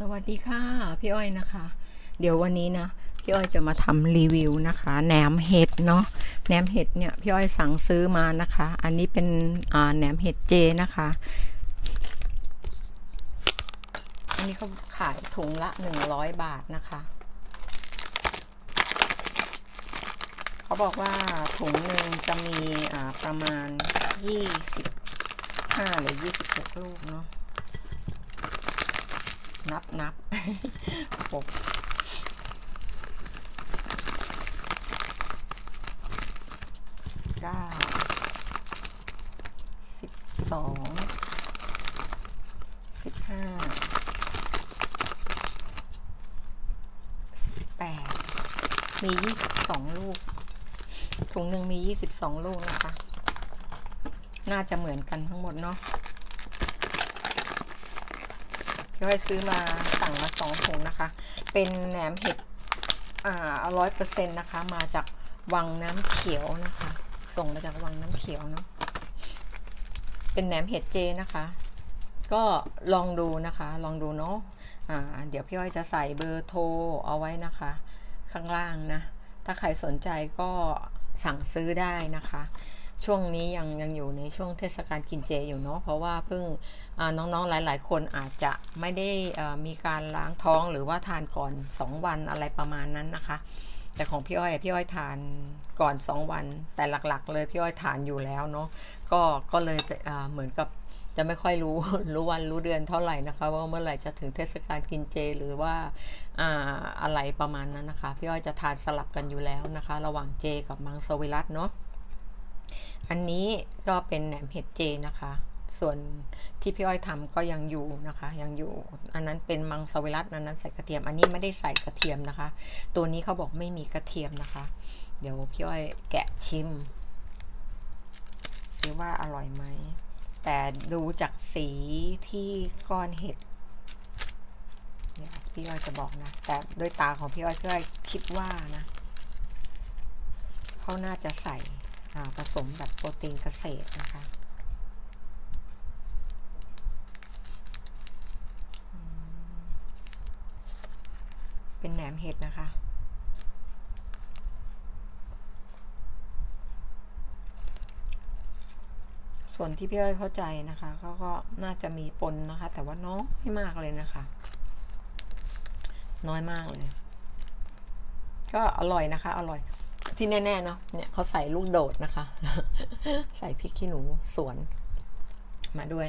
สวัสดีค่ะ พี่อ้อยนะคะ เดี๋ยววันนี้นะพี่อ้อยจะมาทำรีวิวนะคะแหนมเห็ดเนาะแหนมเห็ดเนี่ยพี่อ้อยสั่งซื้อมานะคะ อันนี้เป็นอ่าแหนมเห็ดเจนะคะ อันนี้เขาขายถุงละ 100 บาทนะคะเขาบอกว่าถุงหนึ่งจะมีอ่าประมาณ 25 หรือ 26 ลูกเนาะ นับนับหกเก้าสิบสองสิบห้าสิบแปดมียี่สิบสองลูก ถุงหนึ่งมียี่สิบสองลูกนะคะ น่าจะเหมือนกันทั้งหมดเนาะ พี่อ้อยซื้อมาสั่งมาสองถุงนะคะ เป็นแหนมเห็ดอ่าร้อยเปอร์เซ็นต์นะคะ มาจากวังน้ำเขียวนะคะ ส่งมาจากวังน้ำเขียวเนาะเป็นแหนมเห็ดเจนะคะ ก็ลองดูนะคะ ลองดูเนาะอ่าเดี๋ยวพี่อ้อยจะใส่เบอร์โทรเอาไว้นะคะ ข้างล่างนะ ถ้าใครสนใจก็สั่งซื้อได้นะคะ ช่วงนี้ยังยังอยู่ในช่วงเทศกาลกินเจอยู่เนาะเพราะว่าเพิ่งน้องๆหลาย ๆ คนอาจจะไม่ได้มีการล้างท้องหรือว่าทานก่อน 2 วันอะไรประมาณนั้นนะคะ แต่ของพี่อ้อยพี่อ้อยทานก่อน 2 วัน แต่หลักๆ เลยพี่อ้อยทานอยู่แล้วเนาะก็ก็เลยเหมือนกับจะไม่ค่อยรู้รู้วันรู้เดือนเท่าไหร่นะคะ ว่าเมื่อไหร่จะถึงเทศกาลกินเจ หรือว่าอ่าอะไรประมาณนั้นนะคะ พี่อ้อยจะทานสลับกันอยู่แล้วนะคะ ระหว่างเจกับมังสวิรัตเนาะ อันนี้ก็เป็นแหนมเห็ดเจนะคะ ส่วนที่พี่อ้อยทำก็ยังอยู่นะคะ ยังอยู่ อันนั้นเป็นมังสวิรัตอันนั้นใส่กระเทียม อันนี้ไม่ได้ใส่กระเทียมนะคะ ตัวนี้เขาบอกไม่มีกระเทียมนะคะ เดี๋ยวพี่อ้อยแกะชิมซิว่าอร่อยไหม แต่ดูจากสีที่ก้อนเห็ดเนี่ยพี่อ้อยจะบอกนะ แต่ด้วยตาของพี่อ้อยพี่อ้อยคิดว่านะเขาน่าจะใส่ ผสมแบบโปรตีนเกษตรนะคะเป็นแหนมเห็ดนะคะส่วนที่พี่อ้อยเข้าใจนะคะเขาก็น่าจะมีปนนะคะ แต่ว่าน้อยมากเลยนะคะ น้อยมากเลย ก็อร่อยนะคะ อร่อย ที่แน่ๆเนาะเนี่ยเขาใส่ลูกโดดนะคะ ใส่พริกขี้หนูสวนมาด้วย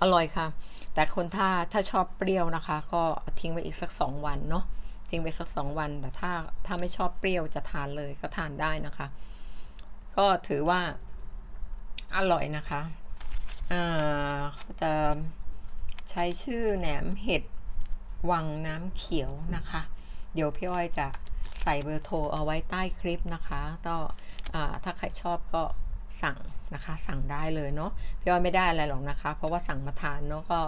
อร่อยค่ะ แต่คนถ้าถ้าชอบเปรี้ยวนะคะ ก็ทิ้งไว้อีกสักสองวันเนาะทิ้งไว้สักสองวัน แต่ถ้าถ้าไม่ชอบเปรี้ยวจะทานเลยก็ทานได้นะคะ ก็ถือว่าอร่อยนะคะอ่าเขาจะใช้ชื่อแหนมเห็ดวังน้ำเขียวนะคะ เดี๋ยวพี่อ้อยจะ ใส่เบอร์โทรเอาไว้ใต้คลิปนะคะก็อ่าถ้าใครชอบก็สั่งนะคะ สั่งได้เลยเนาะพี่อ้อยไม่ได้อะไรหรอกนะคะ เพราะว่าสั่งมาทานเนาะก็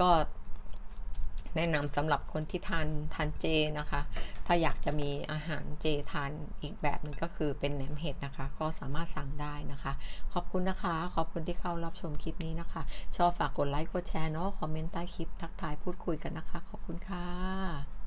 ก็แนะนำสำหรับคนที่ทานทานเจนะคะ ถ้าอยากจะมีอาหารเจทานอีกแบบหนึงก็คือเป็นแหนมเห็ดนะคะ ก็สามารถสั่งได้นะคะ ขอบคุณนะคะ ขอบคุณที่เข้ารับชมคลิปนี้นะคะ ชอบฝากกดไลค์กดแชร์เนาะคอมเมนต์ใต้คลิปทักทายพูดคุยกันนะคะ ขอบคุณค่ะ